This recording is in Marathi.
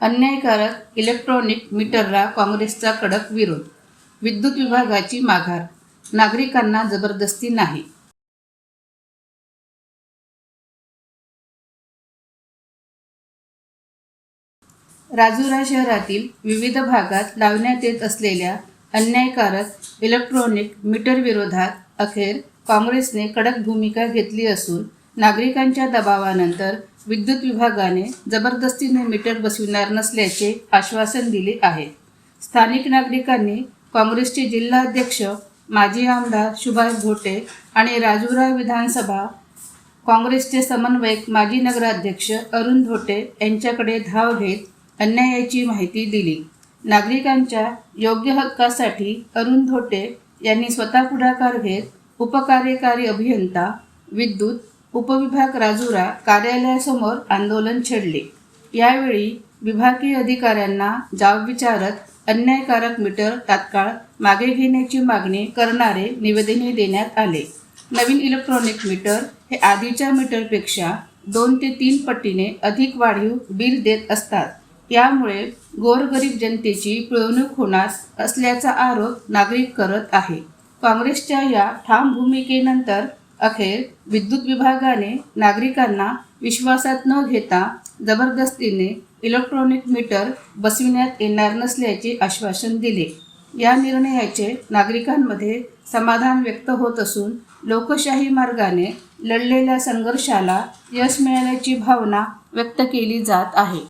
अन्यायकारक इलेक्ट्रॉनिक मीटरला काँग्रेसचा कडक विरोध. विद्युत विभागाची माघार. नागरिकांना जबरदस्ती नाही. राजुरा शहरातील विविध भागात लावण्यात येत असलेल्या अन्यायकारक इलेक्ट्रॉनिक मीटर विरोधात अखेर काँग्रेसने कडक भूमिका घेतली असून नागरिकांच्या दबावानंतर विद्युत विभागाने जबरदस्तीने मीटर बसविणार नसल्याचे आश्वासन दिले आहे. स्थानिक नागरिकांनी काँग्रेसचे जिल्हाध्यक्ष माजी आमदार सुभाष घोटे आणि राजुरा विधानसभा काँग्रेसचे समन्वयक माजी नगराध्यक्ष अरुण धोटे यांच्याकडे धाव घेत अन्यायाची माहिती दिली. नागरिकांच्या योग्य हक्कासाठी अरुण धोटे यांनी स्वतः पुढाकार घेत उपकार्यकारी अभियंता विद्युत उपविभाग राजुरा कार्यालयासमोर आंदोलन छेडले. यावेळी विभागीय अधिकाऱ्यांना जाब विचारत अन्यायकारक मीटर तात्काळ मागे घेण्याची मागणी करणारे निवेदने देण्यात आले. नवीन इलेक्ट्रॉनिक मीटर हे आधीच्या मीटरपेक्षा दोन ते तीन पटीने अधिक वाढीव बिल देत असतात. यामुळे गोरगरीब जनतेची पिळवणूक होणार असल्याचा आरोप नागरिक करत आहे. काँग्रेसच्या या ठाम भूमिकेनंतर अखेर विद्युत विभागाने नागरिकांना विश्वासात न घेता जबरदस्तीने इलेक्ट्रॉनिक मीटर बसविण्यात येणार नसल्याचे आश्वासन दिले. या निर्णयाचे नागरिकांमध्ये समाधान व्यक्त होत असून लोकशाही मार्गाने लढलेल्या संघर्षाला यश मिळाल्याची भावना व्यक्त केली जात आहे.